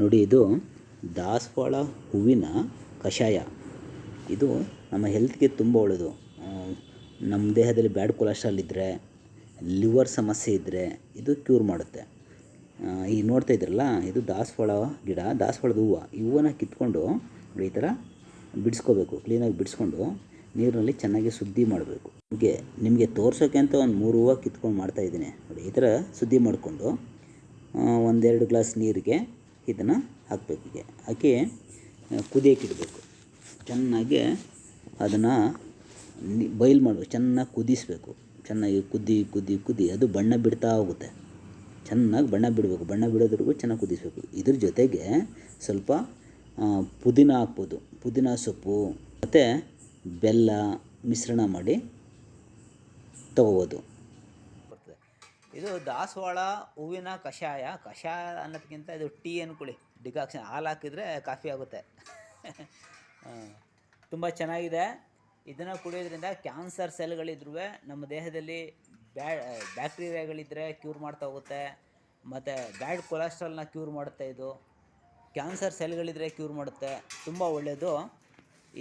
ನೋಡಿ ಇದು ದಾಸವಾಳ ಹೂವಿನ ಕಷಾಯ. ಇದು ನಮ್ಮ ಹೆಲ್ತ್ಗೆ ತುಂಬ ಒಳ್ಳೆಯದು ನಮ್ಮ ದೇಹದಲ್ಲಿ ಬ್ಯಾಡ್ ಕೊಲೆಸ್ಟ್ರಾಲ್ ಇದ್ದರೆ ಲಿವರ್ ಸಮಸ್ಯೆ ಇದ್ದರೆ ಇದು ಕ್ಯೂರ್ ಮಾಡುತ್ತೆ. ಈ ನೋಡ್ತಾ ಇದ್ರಲ್ಲ ಇದು ದಾಸವಾಳ ಗಿಡ, ದಾಸವಾಳದ ಹೂವು. ಈ ಹೂವನ್ನ ಕಿತ್ಕೊಂಡು ಈ ಥರ ಬಿಡಿಸ್ಕೋಬೇಕು ಕ್ಲೀನಾಗಿ ಬಿಡಿಸ್ಕೊಂಡು ನೀರಿನಲ್ಲಿ ಚೆನ್ನಾಗಿ ಶುದ್ಧಿ ಮಾಡಬೇಕು. ನಿಮಗೆ ನಿಮಗೆ ತೋರ್ಸೋಕ್ಕೆ ಅಂತ ಒಂದು ಮೂರು ಹೂವು ಕಿತ್ಕೊಂಡು ಮಾಡ್ತಾಯಿದ್ದೀನಿ ನೋಡಿ ಈ ಥರ ಶುದ್ಧಿ ಮಾಡಿಕೊಂಡು ಒಂದೆರಡು ಗ್ಲಾಸ್ ನೀರಿಗೆ ಇದನ್ನು ಹಾಕಬೇಕು ಹೀಗೆ. ಹಾಕಿ ಕುದಿಯಕ್ಕಿಡಬೇಕು ಚೆನ್ನಾಗಿ ಅದನ್ನು ಬೈಲ್ ಮಾಡಬೇಕು. ಚೆನ್ನಾಗಿ ಕುದಿಸಬೇಕು. ಚೆನ್ನಾಗಿ ಕುದಿ ಕುದಿ ಕುದಿ. ಅದು ಬಣ್ಣ ಬಿಡ್ತಾ ಹೋಗುತ್ತೆ. ಚೆನ್ನಾಗಿ ಬಣ್ಣ ಬಿಡಬೇಕು. ಬಣ್ಣ ಬಿಡೋದ್ರಿಗೂ ಚೆನ್ನಾಗಿ ಕುದಿಸಬೇಕು. ಇದ್ರ ಜೊತೆಗೆ ಸ್ವಲ್ಪ ಪುದೀನ ಹಾಕ್ಬೋದು. ಪುದೀನ ಸೊಪ್ಪು ಮತ್ತು ಬೆಲ್ಲ ಮಿಶ್ರಣ ಮಾಡಿ ತಗೋಬೋದು. ಇದು ದಾಸವಾಳ ಹೂವಿನ ಕಷಾಯ ಕಷಾಯ ಅನ್ನೋದಕ್ಕಿಂತ ಇದು ಟೀ ಅನ್ಕೊಳ್ಳಿ ಡಿಕಾಕ್ಷನ್ ಹಾಲು ಹಾಕಿದರೆ ಕಾಫಿ ಆಗುತ್ತೆ. ತುಂಬ ಚೆನ್ನಾಗಿದೆ. ಇದನ್ನು ಕುಡಿಯೋದ್ರಿಂದ ಕ್ಯಾನ್ಸರ್ ಸೆಲ್ಗಳಿದ್ರೂ ನಮ್ಮ ದೇಹದಲ್ಲಿ ಬ್ಯಾ ಬ್ಯಾಕ್ಟೀರಿಯಾಗಳಿದ್ದರೆ ಕ್ಯೂರ್ ಮಾಡ್ತಾ ಹೋಗುತ್ತೆ. ಮತ್ತು ಬ್ಯಾಡ್ ಕೊಲೆಸ್ಟ್ರಾಲ್ನ ಕ್ಯೂರ್ ಮಾಡುತ್ತೆ ಇದು. ಕ್ಯಾನ್ಸರ್ ಸೆಲ್ಗಳಿದ್ದರೆ ಕ್ಯೂರ್ ಮಾಡುತ್ತೆ. ತುಂಬ ಒಳ್ಳೆಯದು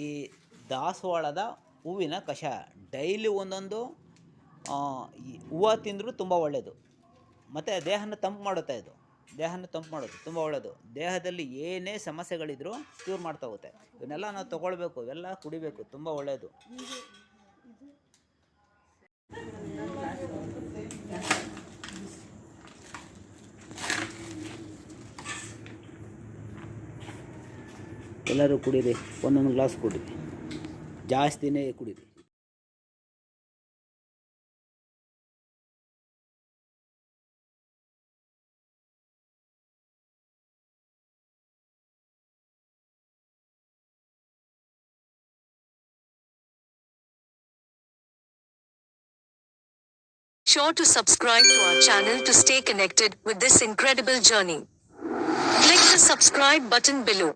ಈ ದಾಸವಾಳದ ಹೂವಿನ ಕಷಾಯ. ಡೈಲಿ ಒಂದೊಂದು ಹೂವು ತಿಂದರೂ ತುಂಬ ಒಳ್ಳೆಯದು ಮತ್ತು ದೇಹನ ತಂಪು ಮಾಡುತ್ತೆ ಇದು. ದೇಹನ ತಂಪು ಮಾಡೋದು ತುಂಬ ಒಳ್ಳೆಯದು ದೇಹದಲ್ಲಿ ಏನೇ ಸಮಸ್ಯೆಗಳಿದ್ರೂ ಕ್ಯೂರ್ ಮಾಡ್ತಾ ಹೋಗುತ್ತೆ. ಇವನ್ನೆಲ್ಲ ನಾವು ತೊಗೊಳ್ಬೇಕು, ಇವೆಲ್ಲ ಕುಡಿಬೇಕು, ತುಂಬ ಒಳ್ಳೆಯದು ಎಲ್ಲರೂ ಕುಡೀರಿ, ಒಂದೊಂದು ಗ್ಲಾಸ್ ಕುಡೀರಿ. ಜಾಸ್ತಿನೇ ಕುಡೀರಿ. Sure to subscribe to our channel to stay connected with this incredible journey. Click the subscribe button below.